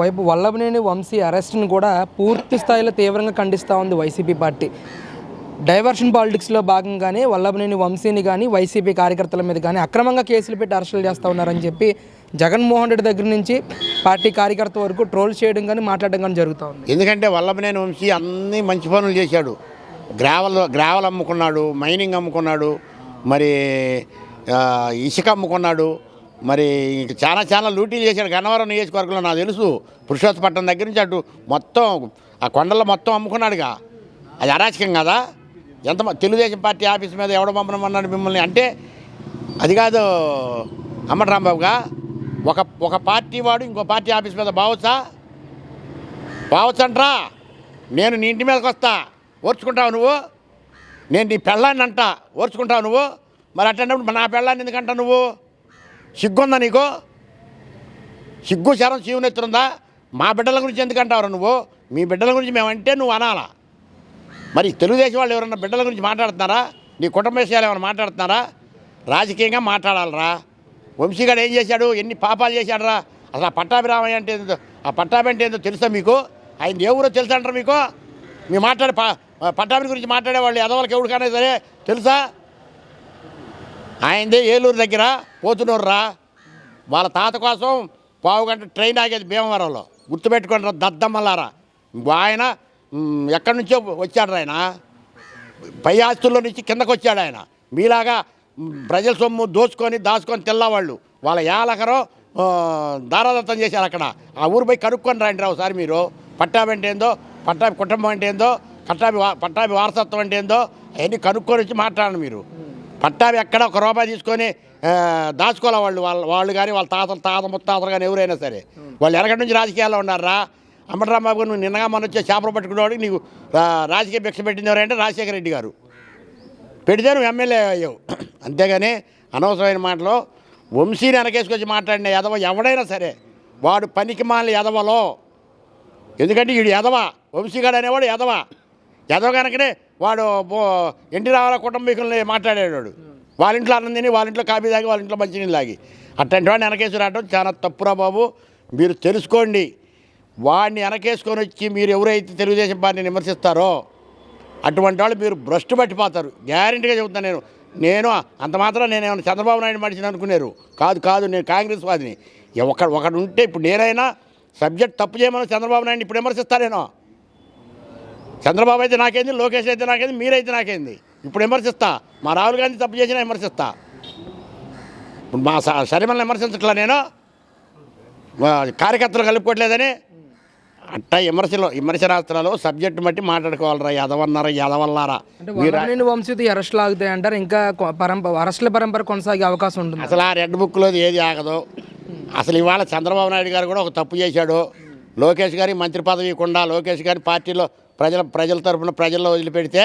వైపు వల్లభనేని వంశీ అరెస్ట్ను కూడా పూర్తి స్థాయిలో తీవ్రంగా ఖండిస్తూ ఉంది వైసీపీ పార్టీ. డైవర్షన్ పాలిటిక్స్లో భాగంగానే వల్లభనేని వంశీని కానీ వైసీపీ కార్యకర్తల మీద కానీ అక్రమంగా కేసులు పెట్టి అరెస్టులు చేస్తూ ఉన్నారని చెప్పి జగన్మోహన్ రెడ్డి దగ్గర నుంచి పార్టీ కార్యకర్త వరకు ట్రోల్ చేయడం కానీ మాట్లాడడం కానీ జరుగుతూ ఉంది. ఎందుకంటే వల్లభనేని వంశీ అన్ని మంచి పనులు చేశాడు. గ్రావల్ గ్రావల్ అమ్ముకున్నాడు మైనింగ్ అమ్ముకున్నాడు మరి ఇసుక అమ్ముకున్నాడు మరి ఇంక చాలా చాలా లూటీలు చేశాడు. గన్నవరం నియోజకవర్గంలో నాకు తెలుసు. పురుషోత్తపట్నం దగ్గర నుంచి అటు మొత్తం ఆ కొండల్లో మొత్తం అమ్ముకున్నాడుగా. అది అరాచకం కదా? ఎంత తెలుగుదేశం పార్టీ ఆఫీస్ మీద ఎవడ పంపనమన్నాడు మిమ్మల్ని? అంటే అది కాదు అమ్మటి రాంబాబుగా ఒక ఒక పార్టీ వాడు ఇంకో పార్టీ ఆఫీస్ మీద బావచ్చా బావచ్చంట్రా నేను నీ ఇంటి మీదకి వస్తా. ఓర్చుకుంటావు నువ్వు? నేను నీ పెళ్ళాన్ని అంట ఓర్చుకుంటావు నువ్వు? మరి అట్టన్నప్పుడు నా పెళ్ళాన్ని ఎందుకంట నువ్వు? సిగ్గుందా నీకు? సిగ్గు శరం శివునెత్తునుందా మా బిడ్డల గురించి ఎందుకంటావు నువ్వు? మీ బిడ్డల గురించి మేమంటే నువ్వు అనాలా? మరి తెలుగుదేశం వాళ్ళు ఎవరన్నా బిడ్డల గురించి మాట్లాడుతున్నారా? నీ కుటుంబ విషయాలు ఏమైనా మాట్లాడుతున్నారా? రాజకీయంగా మాట్లాడాలరా? వంశీగాడు ఏం చేశాడు? ఎన్ని పాపాలు చేశాడరా? అసలు ఆ పట్టాభిరామయ్య అంటే ఏందో ఆ పట్టాభి అంటే ఏందో తెలుసా మీకు? ఆయన ఎవరో తెలుసా అంటారా మీకు? మీ మాట్లాడే పట్టాభి గురించి మాట్లాడే వాళ్ళు ఎదవలకి ఎవరికైనా సరే తెలుసా? ఆయనదే ఏలూరు దగ్గర పోతునూరు రా. వాళ్ళ తాత కోసం పావు గంట ట్రైన్ ఆగేది భీమవరంలో. గుర్తుపెట్టుకుంటారు రా దద్దమ్మలారా. ఆయన ఎక్కడి నుంచో వచ్చాడు ఆయన. పై ఆస్తుల్లో నుంచి కిందకు వచ్చాడు ఆయన. మీలాగా ప్రజల సొమ్ము దోచుకొని దాచుకొని తెల్లవాళ్ళు. వాళ్ళ యాలకరో దారాదత్తం చేశారు అక్కడ. ఆ ఊరు పోయి కనుక్కొని రండి రా ఒకసారి మీరు. పట్టాభి అంటే ఏందో పట్టాభి కుటుంబం అంటే ఏందో పట్టాభి పట్టాభి వారసత్వం అంటే ఏందో అవన్నీ కనుక్కొని వచ్చి మాట్లాడండి మీరు. పట్టాభి ఎక్కడ ఒక రూపాయి తీసుకొని ఆ, దాచుకోలే వాళ్ళు. వాళ్ళ వాళ్ళు కానీ వాళ్ళ తాతలు తాత ముత్తాతలు కానీ ఎవరైనా సరే. వాళ్ళు ఎనగటి నుంచి రాజకీయాల్లో ఉన్నారా? అంబటరాంబాబు నువ్వు నిన్నగా మన వచ్చే చేపలు పట్టుకునేవాడికి నీకు రాజకీయ భిక్ష పెట్టింది ఎవరంటే రాజశేఖర రెడ్డి గారు. పెడితే నువ్వు ఎమ్మెల్యే అయ్యావు. అంతేగాని అనవసరమైన మాటలు. వంశీని వెనకేసుకొచ్చి మాట్లాడిన ఎదవ ఎవడైనా సరే వాడు పనికి మాలిన ఎదవలో ఎందుకంటే వీడు ఎదవ వంశీగాడు అనేవాడు ఎదవ ఎదవ కనుకనే వాడు బో- ఎన్టీ రామారావు కుటుంబీకుల్ని మాట్లాడేవాడు. వాళ్ళ ఇంట్లో అన్నం తిని వాళ్ళ ఇంట్లో కాఫీ తాగి వాళ్ళ ఇంట్లో మంచినీళ్ళు తాగి. అట్లాంటి వాడిని వెనకేసి రావడం చాలా తప్పురా బాబు. మీరు తెలుసుకోండి. వాడిని వెనకేసుకొని వచ్చి మీరు ఎవరైతే తెలుగుదేశం పార్టీని విమర్శిస్తారో అటువంటి వాళ్ళు మీరు భ్రష్టు పట్టిపోతారు. గ్యారెంటీగా చెబుతాను నేను. నేను అంత మాత్రం నేనేమైనా చంద్రబాబు నాయుడు మనిషిని అనుకున్నారు కాదు కాదు నేను కాంగ్రెస్ వాదిని. ఒక ఒకడు ఉంటే ఇప్పుడు నేనైనా సబ్జెక్ట్ తప్పు చేయమని చంద్రబాబు నాయుడు ఇప్పుడు విమర్శిస్తానేనో చంద్రబాబు అయితే నాకేంది లోకేష్ అయితే నాకేంది మీరైతే నాకేంది? ఇప్పుడు విమర్శిస్తా. మా రాహుల్ గాంధీ తప్పు చేసినా విమర్శిస్తా. ఇప్పుడు మా స- శరీరం విమర్శించట్లా నేను? కార్యకర్తలు కలుపుకోవట్లేదని? అట్ట విమర్శలు విమర్శనాస్త్రాలు సబ్జెక్టు బట్టి మాట్లాడుకోవాలరా ఎదవన్నారా ఎదవల్లారా అంటే మీరు వంశీతో అరెస్టులు ఆగుతాయి అంటారు ఇంకా పరంపర అరెస్టుల పరంపర కొనసాగే అవకాశం ఉంటుంది? అసలు ఆ రెడ్ బుక్లో ఏది ఆగదు. అసలు ఇవాళ చంద్రబాబు నాయుడు గారు కూడా ఒక తప్పు చేశాడు. లోకేష్ గారి మంత్రి పదవి ఇవ్వకుండా లోకేష్ గారి పార్టీలో ప్రజల ప్రజల తరపున ప్రజల్లో వదిలిపెడితే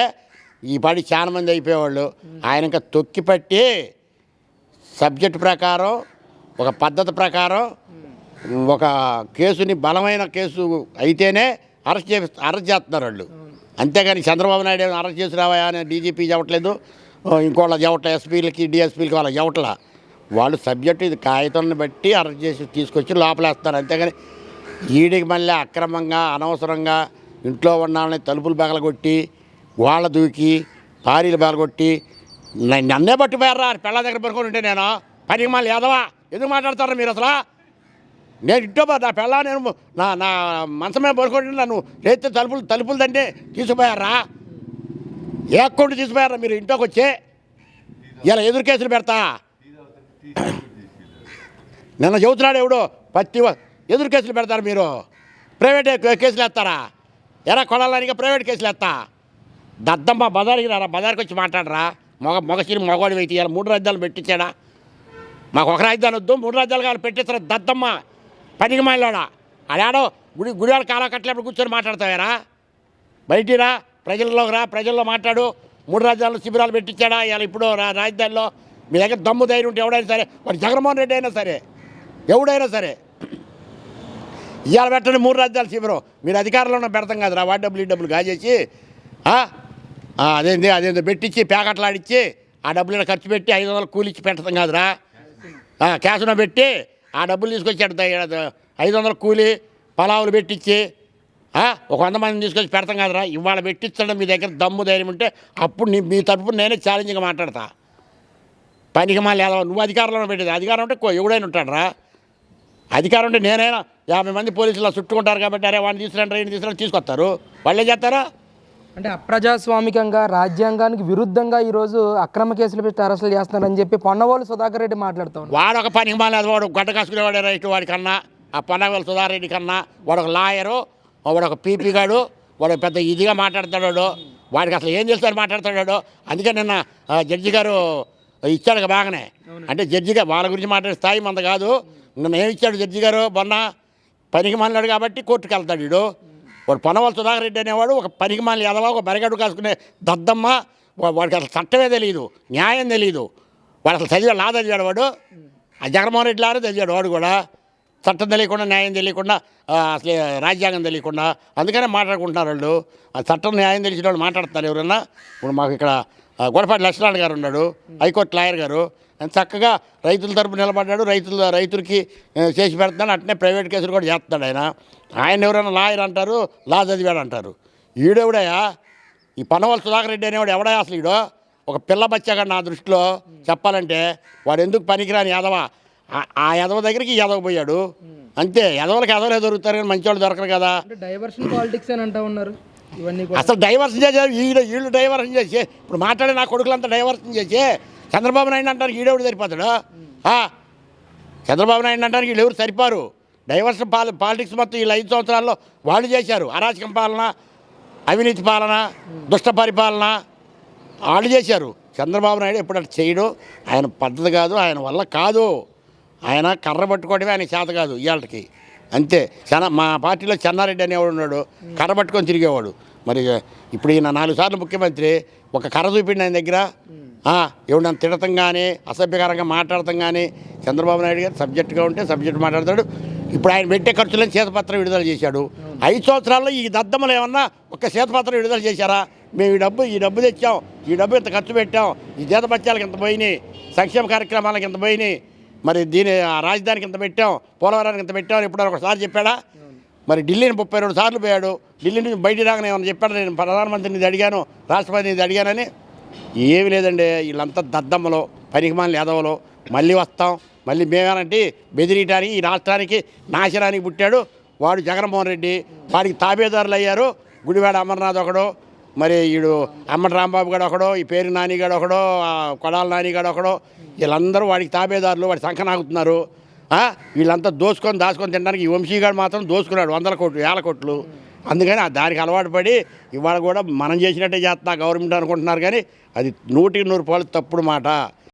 ఈ పాటి చాలా మంది అయిపోయేవాళ్ళు. ఆయన ఇంకా తొక్కి పట్టి సబ్జెక్ట్ ప్రకారం ఒక పద్ధతి ప్రకారం ఒక కేసుని బలమైన కేసు అయితేనే అరెస్ట్ చే అరెస్ట్ చేస్తున్నారు వాళ్ళు. అంతేగాని చంద్రబాబు నాయుడు ఏమైనా అరెస్ట్ చేసి రావా అని డీజీపీ చెప్పట్లేదు. ఇంకోళ్ళ చెవట్ల ఎస్పీలకి డిఎస్పీలకి వాళ్ళ చెవట్ల వాళ్ళు సబ్జెక్టు ఇది కాగితాలను బట్టి అరెస్ట్ చేసి తీసుకొచ్చి లోపలేస్తారు అంతేగాని ఈడికి మళ్ళీ అక్రమంగా అనవసరంగా ఇంట్లో ఉన్నాళ్ళని తలుపులు పగలగొట్టి గోళ్ళ దూకి పారీలు పగలగొట్టి నన్నే పట్టిపోయారా పిల్లల దగ్గర పడుకొని ఉంటే నేను పనికి మళ్ళీ ఎదవా ఎందుకు మాట్లాడతారా మీరు అసలు? నేను ఇంట్లో పో- నా పిల్ల నేను నా నా మంచమే పడుకుంటే నన్ను లేతే తలుపులు తలుపులు తంటే తీసుకుపోయారా? ఏ అకౌంట్ తీసుకుపోయారా మీరు ఇంట్లోకి వచ్చి ఇలా ఎదురు కేసులు పెడతా? నిన్న చెబుతున్నాడు ఎవడు? పత్తి ఎదురు కేసులు పెడతారు మీరు. ప్రైవేట్ కేసులు వేస్తారా? ఎరా కొడాలనిగా ప్రైవేట్ కేసులు ఎత్తా. దద్దమ్మ బజార్కి రారా బజార్కి వచ్చి మాట్లాడరా. మగ మగసిరి మగవాడి వెయిట్ ఇవ్వాలి మూడు రాజ్యాలు పెట్టించాడా? మాకు ఒక రాజధాని వద్దు మూడు రాజ్యాలు కావాలి పెట్టిస్తారు దద్దమ్మ? పనికి మాలోడా అడాడో గుడి గుడివాడ కాలా కట్టలేప్పుడు కూర్చొని మాట్లాడతావేరా? బయటిరా ప్రజల్లోకి రా ప్రజల్లో మాట్లాడు. మూడు రాజ్యాల్లో శిబిరాలు పెట్టించాడా? ఇవాళ ఇప్పుడు రా- రాజధానిలో మీ దగ్గర దమ్ము ధైర్యం ఉంటే ఎవడైనా సరే వాడు జగన్మోహన్ రెడ్డి అయినా సరే ఎవడైనా సరే ఇవాళ పెట్టండి మూడు రాజ్యాల శిబిరం. మీరు అధికారంలో ఉన్న పెడతాం కదరా వాడి డబ్బులు ఈ డబ్బులు కాజేసి అదేంది అదేందో పెట్టించి ప్యాకెట్లాడిచ్చి ఆ డబ్బులు ఖర్చు పెట్టి ఐదు వందలు కూలిచ్చి పెడతాం కాదురా. క్యాష్ను పెట్టి ఆ డబ్బులు తీసుకొచ్చి ద- ఐదు వందల కూలి పలావులు పెట్టించి ఒక వంద మందిని తీసుకొచ్చి పెడతాం కదరా. ఇవాళ పెట్టించడం మీ దగ్గర దమ్ము ధైర్యం ఉంటే అప్పుడు నీ మీ తరపున నేనే ఛాలెంజ్గా మాట్లాడతా. పనికి మళ్ళీ ఏదో నువ్వు అధికారంలో పెట్టేది. అధికారం ఉంటే ఎవడైనా ఎవడైనా ఉంటాడరా. అధికారం ఉంటే నేనైనా యాభై మంది పోలీసులు చుట్టుకుంటారు కాబట్టి అరే వాడిని తీసుకురండి రైలు తీసుకురండి తీసుకొస్తారు. వాళ్ళు ఏం చేస్తారా? అంటే అప్రజాస్వామికంగా రాజ్యాంగానికి విరుద్ధంగా ఈరోజు అక్రమ కేసులు పెట్టి అరెస్టులు చేస్తున్నారని చెప్పి పొన్నవాళ్ళు సుధాకర్ రెడ్డి మాట్లాడుతూ వాడు ఒక పనికి మాలేదు వాడు గడ్డ కాసుకునేవాడే రైతు వాడి కన్నా. ఆ పొన్నగల సుధారెడ్డి కన్నా. వాడు ఒక లాయరు వాడు ఒక పీపీ గాడు వాడు పెద్ద ఇదిగా మాట్లాడతాడు వాడు. వాడికి అసలు ఏం చేస్తాడు మాట్లాడతాడు. అందుకే నిన్న జడ్జి గారు ఇచ్చాడు బాగానే. అంటే జడ్జి గారు వాళ్ళ గురించి మాట్లాడే స్థాయి మంద కాదు. నిన్న ఏమి ఇచ్చాడు జడ్జి గారు? మొన్న పనికి మాలినాడు కాబట్టి కోర్టుకు వెళ్తాడు వీడు. వాడు పొనవల్ సుధాకర్ రెడ్డి అనేవాడు ఒక పనికి మాలి ఎదవా ఒక బరిగడు కాసుకునే దద్దమ్మ వాడికి అసలు చట్టమే తెలియదు న్యాయం తెలియదు వాడు అసలు చదివాడు లా చదివాడు వాడు. ఆ జగన్మోహన్ రెడ్డి లానే చదివాడు వాడు కూడా. చట్టం తెలియకుండా న్యాయం తెలియకుండా అసలు రాజ్యాంగం తెలియకుండా. అందుకనే మాట్లాడుకుంటున్నారు వాళ్ళు. ఆ చట్టం న్యాయం తెలిసిన వాళ్ళు మాట్లాడుతున్నారు ఎవరన్నా. ఇప్పుడు మాకు ఇక్కడ గొడపాటి లక్ష్మణ్ గారు ఉన్నాడు హైకోర్టు లాయర్ గారు. చక్కగా రైతుల తరపు నిలబడ్డాడు. రైతుల రైతులకి చేసి పెడతాడు అట్నే ప్రైవేట్ కేసులు కూడా చేస్తున్నాడు ఆయన. ఆయన ఎవరైనా లాయర్ అంటారు లా చదివాడు అంటారు. ఈడెవడయా ఈ పనవల్ సుధాకర్ రెడ్డి అనేవాడు ఎవడా అసలు ఈడో? ఒక పిల్ల బచ్చాగా నా దృష్టిలో చెప్పాలంటే వాడు ఎందుకు పనికిరాని యాదవ? ఆ- యాదవ దగ్గరికి యాదవ పోయాడు. అంతే యాదవులకు యాదవలే దొరుకుతారు కానీ మంచి వాళ్ళు దొరకరు కదా. డైవర్షన్ పాలిటిక్స్ అని అంటూ ఉన్నారు. అసలు డైవర్షన్ చేశారు వీళ్ళు వీళ్ళు డైవర్షన్ చేసి ఇప్పుడు మాట్లాడే నా కొడుకులంతా డైవర్షన్ చేసి చంద్రబాబు నాయుడు అంటారు ఈడెవడు సరిపోతాడు? చంద్రబాబు నాయుడు అంటారు వీళ్ళు ఎవరు సరిపారు? డైవర్షన్ పాలి పాలిటిక్స్ మొత్తం ఈ ఐదు సంవత్సరాల్లో వాళ్ళు చేశారు. అరాచకం పాలన అవినీతి పాలన దుష్ట పరిపాలన వాళ్ళు చేశారు. చంద్రబాబు నాయుడు ఎప్పుడు అట్లా చేయడు. ఆయన పద్ధతి కాదు ఆయన వల్ల కాదు. ఆయన కర్ర పట్టుకోవడమే ఆయన చేత కాదు ఇవాళకి అంతే. చెన్న మా పార్టీలో చెన్నారెడ్డి అనేవాడు ఉన్నాడు. కర్ర పట్టుకొని తిరిగేవాడు. మరి ఇప్పుడు ఈయన నాలుగు సార్లు ముఖ్యమంత్రి ఒక కర్ర చూపిండి ఆయన దగ్గర. ఎవడన్నా తిడతం కానీ అసభ్యకరంగా మాట్లాడటం కానీ చంద్రబాబు నాయుడు గారు సబ్జెక్టుగా ఉంటే సబ్జెక్ట్ మాట్లాడతాడు. ఇప్పుడు ఆయన పెట్టే ఖర్చులను శ్వేతపత్రం విడుదల చేశాడు. ఐదు సంవత్సరాల్లో ఈ దద్దమ్మలు ఏమన్నా ఒక శ్వేతపత్రం విడుదల చేశారా? మేము ఈ డబ్బు ఈ డబ్బు తెచ్చాం. ఈ డబ్బు ఇంత ఖర్చు పెట్టాం. ఈ జీతపత్యాలకు ఇంత పోయినాయి. సంక్షేమ కార్యక్రమాలకు ఇంత పోయినాయి. మరి దీని ఆ రాజధానికి ఇంత పెట్టాం. పోలవరానికి ఇంత పెట్టాం అని ఎప్పుడైనా ఒకసారి చెప్పాడా? మరి ఢిల్లీని ముప్పై రెండు సార్లు పోయాడు. ఢిల్లీ నుంచి బయట రాగానే ఏమైనా చెప్పాడు? నేను ప్రధానమంత్రిని అడిగాను రాష్ట్రపతిని అడిగానని. ఏమీ లేదండి వీళ్ళంతా దద్దమ్మలో పనికిమాలిన యాదవలో. మళ్ళీ వస్తాం మళ్ళీ మేమేనంటే బెదిరియటానికి ఈ రాష్ట్రానికి నాశనానికి పుట్టాడు వాడు జగన్మోహన్ రెడ్డి. వాడికి తాబేదారులు అయ్యారు గుడివాడ అమర్నాథ్ ఒకడు మరి వీడు అమ్మటి రాంబాబు గడు ఒకడో ఈ పేరు నానిగాడు ఒకడో కొడాల నానిగాడు ఒకడో. వీళ్ళందరూ వాడికి తాబేదారులు వాడి సంఖ నాగుతున్నారు. వీళ్ళంతా దోసుకొని దాచుకొని తినడానికి ఈ వంశీగాడు మాత్రం దోసుకున్నాడు వందల కోట్లు వేల కోట్లు. అందుకని ఆ దానికి అలవాటు పడి ఇవాళ కూడా మనం చేసినట్టే చేస్తున్నా గవర్నమెంట్ అనుకుంటున్నారు కానీ అది నూటికి నూరు పాలు తప్పుడు మాట.